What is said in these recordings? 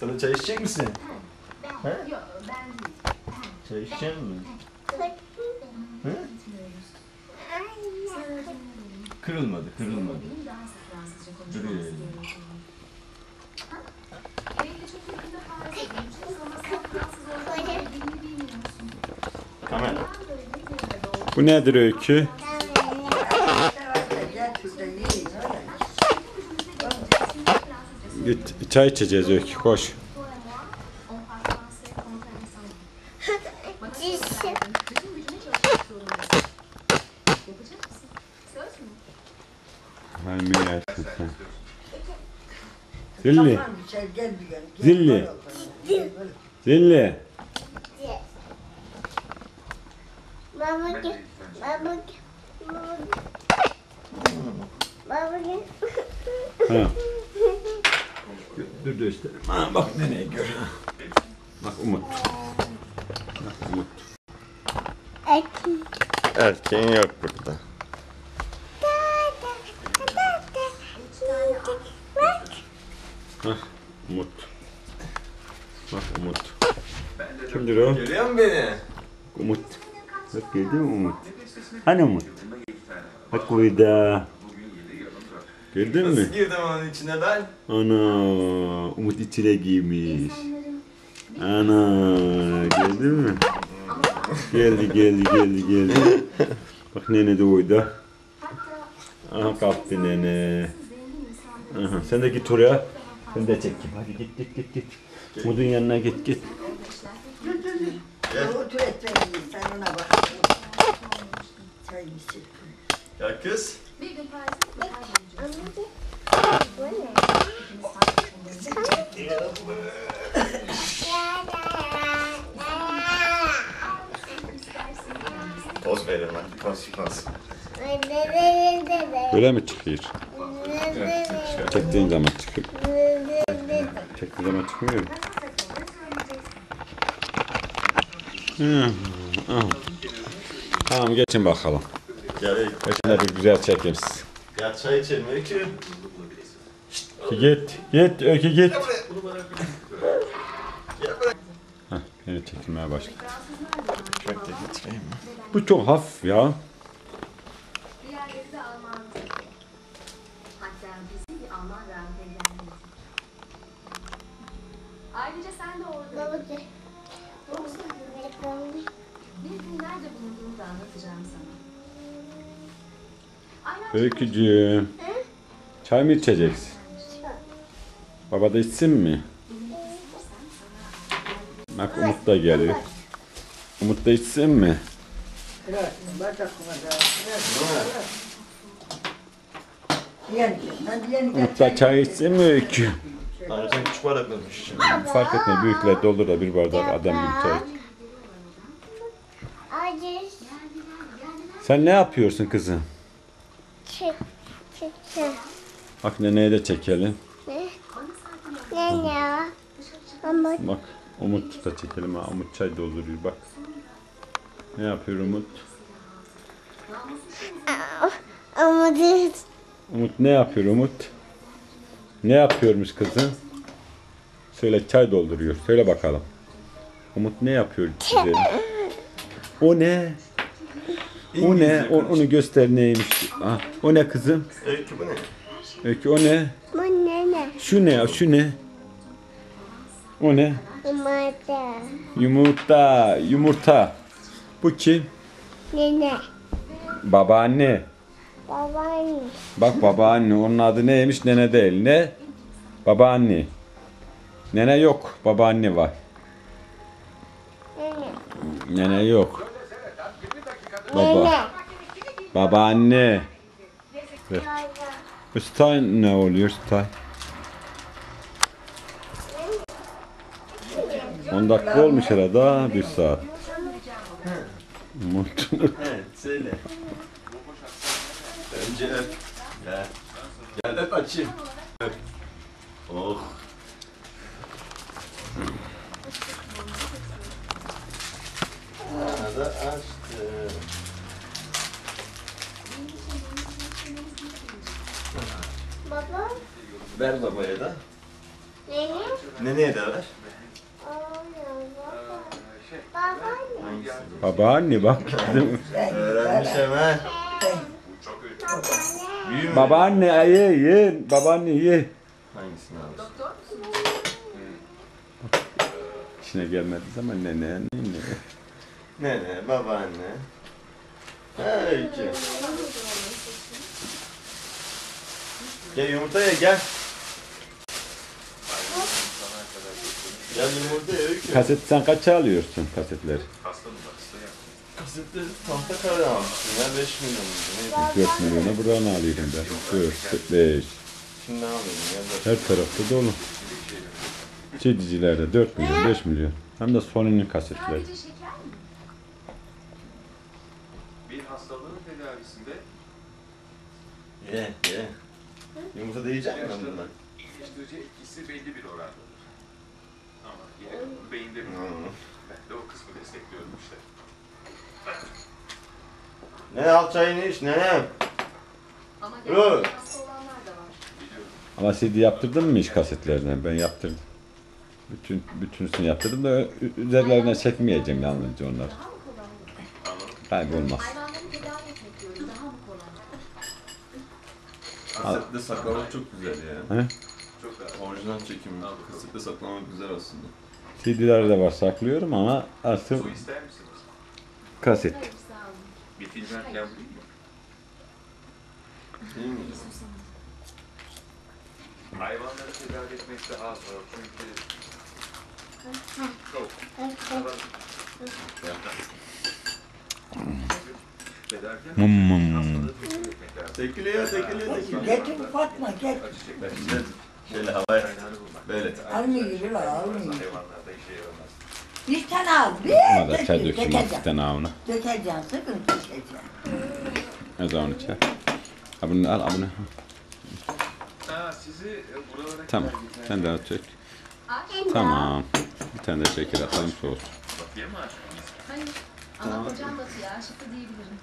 Sana çay içecek misin? Ben, yok ben değil. Çay içecek misin? Hı? Kırılmadı, kırılmadı. Daha sık Fransızca Duruyor konuşmamız yani. gerekiyor. Ha? Belki çok yakında Fransız konuşuyoruz ama sen Fransız olduğunu dilini bilmiyorsun. Kamera. Ben böyle bir yerde doğdum. Bu nedir öykü? Git çay içeceğiz öykü koş. Mü? Halmi yersin sen. Zilli. Zilli. Zilli. Baba gel. Baba gel. Baba gel. Ha. Dur göstereyim. Ha, bak nereye gör. Bak Umut. Umut. Ekin. Erkeğin yok burada. Bak Umut. Bak Umut. Kimdir o? Görüyor musun beni? Umut. Bak geldi mi Umut? Hani Umut? Bak burada. Gördün mü? Nasıl girdim onun içine ben? Ana Umut içine giymiş. Ana gördün mü? Geldi geldi geldi geldi. Bak nene de oyda. Aha kalktı nene. Aha, sen de git oraya. Sen de çek. Hadi git git git git. Umut'un yanına git git. Otur et sen ona bak. Çay içir. Ya kız. Bir gün Lan. Toz çıkmaz. Böyle mi çıkıyor? Çektiğin zaman çıkıyor. Çektiğin zaman çıkmıyor. Hı, hı. Tamam geçin bakalım. Gel Geçin de bir güzel çekeyim sizi. Ya çay içelim Öykü. Git, git, öykü git. Heh, beni çekilmeye başladı. Ekmek de getireyim mi? Bu çok hafif ya. Ayrıca sen de orada. Baba gel. Bir gün nerede bulunduğunu da anlatacağım sana. Öykücüğüm. Çay mı içeceksin? Baba da içsin mi? Bak Umut da geliyor. Umut da içsin mi? Bırak, bak aklıma da. Bırak. Yani, hadi yani. Umut da çay içsin mi öykü? Hani sen küçük düşün. Fark etme büyükler doldur da bir bardak adam gibi çay. Sen ne yapıyorsun kızım? Çık. Çık. Çık. Bak neneye de çekelim. Ne? Ne ne? Ama Bak Umut da çekelim ha. Umut çay dolduruyor bak. Ne yapıyor Umut? ama değil. Umut ne yapıyor Umut? Ne yapıyormuş kızım? Söyle çay dolduruyor. Söyle bakalım. Umut ne yapıyor size? O ne? O ne? O, onu göster neymiş. Ah, o ne kızım? Öykü bu ne? Öykü o ne? Bu ne ne? Şu ne? Şu ne? O ne? Yumurta. Yumurta. Yumurta. Bu kim? Ne ne? Babaanne. Babaanne. Bak babaanne. Onun adı neymiş? Nene değil. Ne? Babaanne. Nene yok. Babaanne var. Ne ne? Nene yok. Ne Baba. ne? Babaanne. Evet. Ne oluyor Stay? 10 dakika olmuş herhalde ha, bir saat. Umut. Evet söyle. Önce öp. Gel. Gel öp açayım. Öp. Oh. Bana da açtı. Baba. Ver babaya da. Nene. Neneye de ver. Babaanne. Hangisi? Babaanne bak. Öğrenmiş hemen. Büyü mü? Babaanne ye ye. Babaanne ye. Hangisini alır? Doktor musun? İşine gelmedi zaman ne ne ne ne. Nene, babaanne. Öykü. Gel yumurta ye gel. Gel yumurta ye öykü. Kaset sen kaça alıyorsun kasetleri? Kasetleri tahta kare almışsın ya 5 milyon muydu neydi? 4 milyona buranı alıyorum ben. 4, 5. Şimdi ne alayım ya? Her tarafta dolu. CD'cilerde 4 milyon, 5 milyon. Hem de Sony'nin kasetleri. Sadece şeker mi? Bir hastalığın tedavisinde Ye ye. Yumurta da yiyecek bundan? iyileştirici etkisi belli bir orandadır. Ama yine beyinde bir Hmm. Ben de o kısmı destekliyorum işte. Ne al çayını iç nene. Ama Yok. gerçekten hasta olanlar da var. Biliyorum. Ama CD yaptırdın mı hiç kasetlerden? Ben yaptırdım. Bütün bütünsünü yaptırdım da üzerlerine çekmeyeceğim yalnızca? Anladım. Kaybolmaz. Kasette saklamak çok güzel ya. He? Çok. Orijinal çekim. Kasette saklamak güzel aslında. CD'ler de var saklıyorum ama asıl Su ister misiniz? Kaset. Filmden yapayım mı? Değil mi? Hayvanları tedavi etmek daha zor çünkü çok. Tespit etmek lazım. Tekiliyor tekiliyor tekiliyor. Getir Fatma gel. Şöyle, havaya. Böyle. Almıyor la almıyor. Hayvanlarda işe yaramaz. Bir tane al. Ona da Bir çay dökeyim, hafiften ağına. Dökeceğim sıkın dökeceğim. O zaman içer. Ha bunu al, ha bunu. Ha, sizi e, buralara Tamam. Sen de çek. Tamam. Bir tane de şeker atalım soğusun.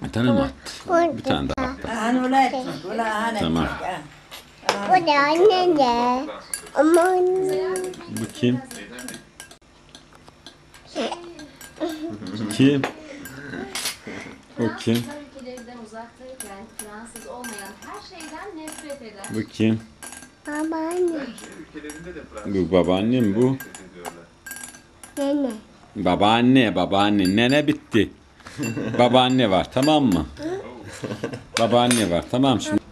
Bir tane mi at? Bir tane daha at. Ulan etmek. Ulan hani Tamam. Bu da anne de. Ama Bu kim? Kim? Bu kim? Fransızlar ülkelerinden uzaktayken Fransız olmayan her şeyden nefret eder. Bu kim? babaanne. Bence ülkelerinde de Fransız Bu babaannem bu. Nene. Babaanne, babaanne. Nene bitti. babaanne var tamam mı? babaanne var tamam şimdi.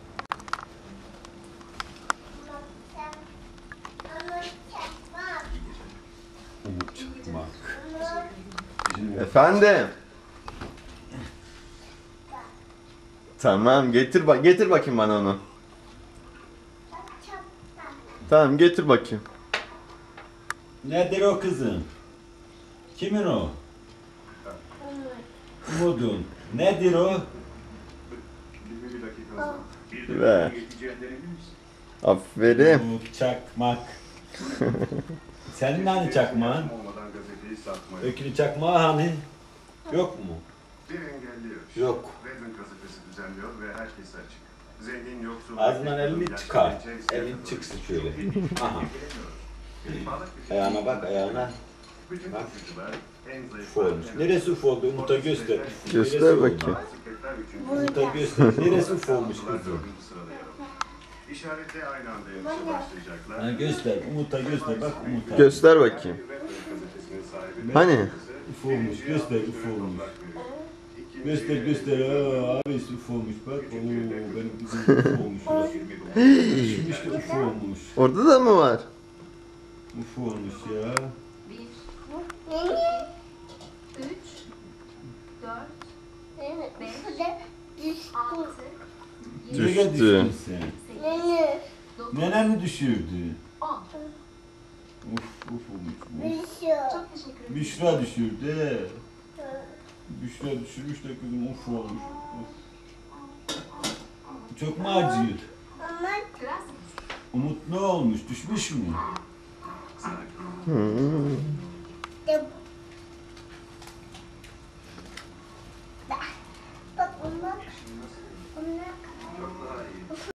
Efendim. Tamam getir bak getir bakayım bana onu. Tamam getir bakayım. Nedir o kızım? Kimin o? Umudun. Nedir o? Misin? Aferin. Çakmak. Senin hani çakmağın? Gazeteyi satmayı. Ökülü çakmağı hani? Yok mu? Bir engelliyor. Yok. Redmond gazetesi düzenliyor ve herkese açık. Zengin, yoksul... Ağzından elini çıkar. Elin çıksın şöyle. Aha. bir- Ayağına bak ayağına. Bak. Uf olmuş. Neresi uf oldu? Umut'a göster. Göster bakayım. Umut'a göster. Neresi uf olmuş kızım? İşaretle aynı anda yarışa başlayacaklar. Ha, göster. Umut'a göster. Bak Umut'a. Göster bakayım. Sahibi Hani? Uf olmuş. Göster uf olmuş. Göster göster. Aa, abi uf olmuş. Bak. Oo, benim kızım uf olmuş. Şimdi işte uf olmuş. Orada da mı var? Uf olmuş ya. Bir, Nene. üç, dört, düştü. altı, Nereye Düştü. sekiz, dokuz, Nene mi düşürdü? on. Uf uf olmuş. bu. Düşüyor. Çok teşekkür ederim. Büşra düşürdü. Büşra düşürmüş de kızım uf olmuş. Çok mu acıyor? Umut ne olmuş? Düşmüş mü? Hmm.